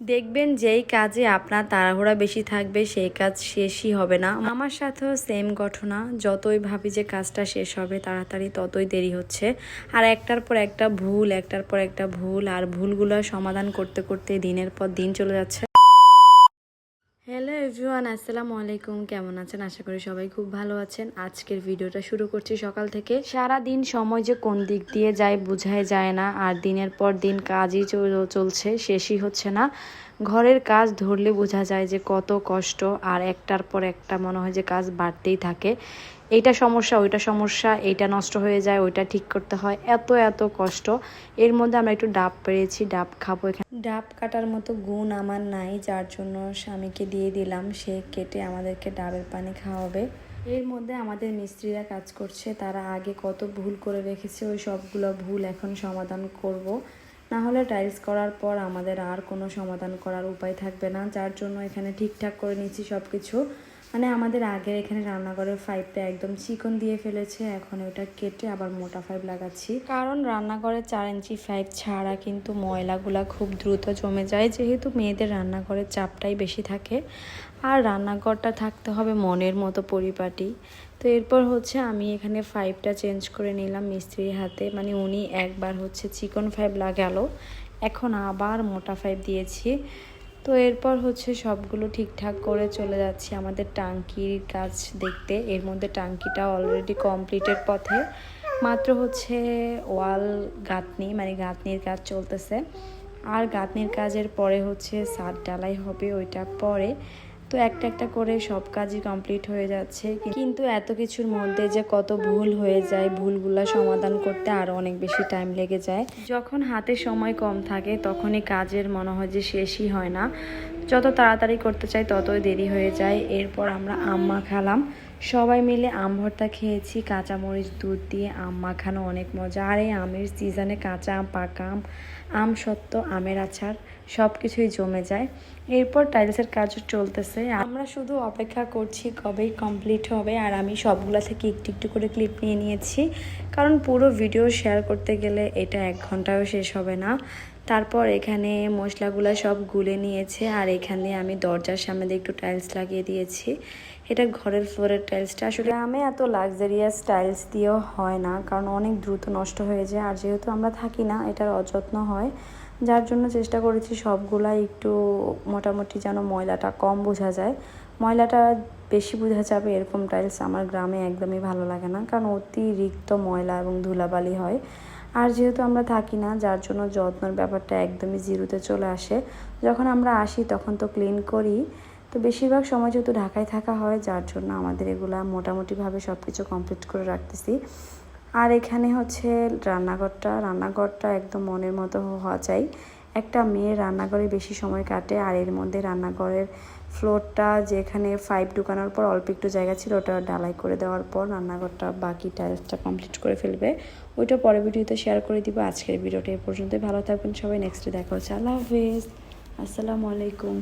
দেখবেন যেই কাজে আপনার তাড়াহুড়া বেশি থাকবে, সেই কাজ শেষই হবে না। আমার সাথেও সেম ঘটনা। যতই ভাবি যে কাজটা শেষ হবে, তাড়াতাড়ি ততই দেরি হচ্ছে। আর একটার পর একটা ভুল, একটার পর একটা ভুল, আর ভুলগুলো সমাধান করতে করতে দিনের পর দিন চলে যাচ্ছে। হ্যালো এভরিওয়ান, আসসালামু আলাইকুম। কেমন আছেন? আশা করি সবাই খুব ভালো আছেন। আজকের ভিডিওটা শুরু করছি সকাল থেকে। সারা দিন সময় যে কোন দিক দিয়ে যায় বোঝাই যায় না, আর দিনের পর দিন কাজই চল- চলছে, শেষই হচ্ছে না। ঘরের কাজ ধরলে বোঝা যায় যে কত কষ্ট, আর একটার পর একটা মনে হয় যে কাজ বাড়তেই থাকে। এইটা সমস্যা, ওইটা সমস্যা, এইটা নষ্ট হয়ে যায়, ওইটা ঠিক করতে হয়। এত এত কষ্ট। এর মধ্যে আমরা একটু ডাব পেরেছি, ডাব খাব এখানে। ডাব কাটার মতো গুণ আমার নাই, যার জন্য স্বামীকে দিয়ে দিলাম। সে কেটে আমাদেরকে ডাবের পানি খাওয়াবে। এর মধ্যে আমাদের মিস্ত্রিরা কাজ করছে, তারা আগে কত ভুল করে রেখেছে, ওই সবগুলো ভুল এখন সমাধান করব। না হলে টাইলস করার পর আমাদের আর কোনো সমাধান করার উপায় থাকবে না, যার জন্য এখানে ঠিকঠাক করে নিচ্ছি সব কিছু মানে আমাদের আগের এখানে রান্নাঘরের পাইপটা একদম চিকন দিয়ে ফেলেছে, এখন ওটা কেটে আবার মোটা পাইপ লাগাচ্ছি। কারণ রান্নাঘরে চার ইঞ্চি পাইপ ছাড়া কিন্তু ময়লাগুলা খুব দ্রুত জমে যায়, যেহেতু মেয়েদের রান্নাঘরের চাপটাই বেশি থাকে। আর রান্নাঘরটা থাকতে হবে মনের মতো পরিপাটি। তো এরপর হচ্ছে আমি এখানে পাইপটা চেঞ্জ করে নিলাম মিস্ত্রির হাতে মানে উনি একবার হচ্ছে চিকন পাইপ লাগালো, এখন আবার মোটা পাইপ দিয়েছি। তো এরপর হচ্ছে সবগুলো ঠিকঠাক করে চলে যাচ্ছি আমাদের টাঙ্কির কাজ দেখতে। এর মধ্যে টাঙ্কিটা অলরেডি কমপ্লিটের পথে। মাত্র হচ্ছে ওয়াল গাঁথনি মানে গাঁথনির কাজ চলতেছে। আর গাঁথনির কাজের পরে হচ্ছে সাদ ডালাই হবে ওইটা পরে। তো একটা একটা করে সব কাজই কমপ্লিট হয়ে যাচ্ছে। কিন্তু এত কিছুর মধ্যে যে কত ভুল হয়ে যায়, ভুলগুলো সমাধান করতে আরও অনেক বেশি টাইম লেগে যায়। যখন হাতে সময় কম থাকে, তখনই কাজের মনে হয় যে শেষই হয় না। যত তাড়াতাড়ি করতে চাই, ততই দেরি হয়ে যায়। এরপর আমরা আম মাখালাম। সবাই মিলে আম ভর্তা খেয়েছি, কাঁচামরিচ দুধ দিয়ে আম মাখানো অনেক মজা। আর এই আমের সিজনে কাঁচা আম পাকা আম আম সত্ত্ব আমের আচার সব কিছুই জমে যায়। এরপর টাইলসের কাজও চলতেছে। আমরা শুধু অপেক্ষা করছি কবেই কমপ্লিট হবে, আর আমি সবগুলা থেকে একটু একটু করে ক্লিপ নিয়ে নিয়েছি। কারণ পুরো ভিডিও শেয়ার করতে গেলে এটা এক ঘন্টাও শেষ হবে না। তারপর এখানে মশলাগুলো সব গুলে নিয়েছে, আর এখানে আমি দরজার সামনে দিয়ে একটু টাইলস লাগিয়ে দিয়েছি। এটা ঘরের ফ্লোরের টাইলসটা আসলে আমি এত লাক্সারিয়াস টাইলস দিয়েও হয় না, কারণ অনেক দ্রুত নষ্ট হয়ে যায়। আর যেহেতু আমরা থাকি না, এটার অযত্ন হয় যার জন্য চেষ্টা করেছি সবগুলাই একটু মোটামুটি যেন ময়লাটা কম বোঝা যায়। ময়লাটা বেশি বোঝা যাবে এরকম টাইলস আমার গ্রামে একদমই ভালো লাগে না, কারণ অতিরিক্ত ময়লা এবং ধুলাবালি হয়। আর যেহেতু আমরা থাকি না, যার জন্য যত্নের ব্যাপারটা একদমই জিরোতে চলে আসে। যখন আমরা আসি তখন তো ক্লিন করি। তো বেশিরভাগ সময় যেহেতু ঢাকায় থাকা হয়, যার জন্য আমাদের এগুলা মোটামুটিভাবে সব কিছু কমপ্লিট করে রাখতেছি। আর এখানে হচ্ছে রান্নাঘরটা রান্নাঘরটা একদম মনের মতো হওয়া চাই একটা মেয়ে রান্নাঘরে বেশি সময় কাটে আর এর মধ্যে রান্নাঘরের ফ্লোরটা যেখানে ফাইভ ঢুকানোর পর অল্প একটু জায়গা ছিল ওটা ডালাই করে দেওয়ার পর রান্নাঘরটা বাকি টাইলসটা কমপ্লিট করে ফেলবে। ওইটা পরে ভিডিওতে শেয়ার করে দিব। আজকের ভিডিওটা এ পর্যন্তই। ভালো থাকবেন সবাই। নেক্সটে দেখা হচ্ছে। আল্লাহ হাফিজ। আসসালামু আলাইকুম।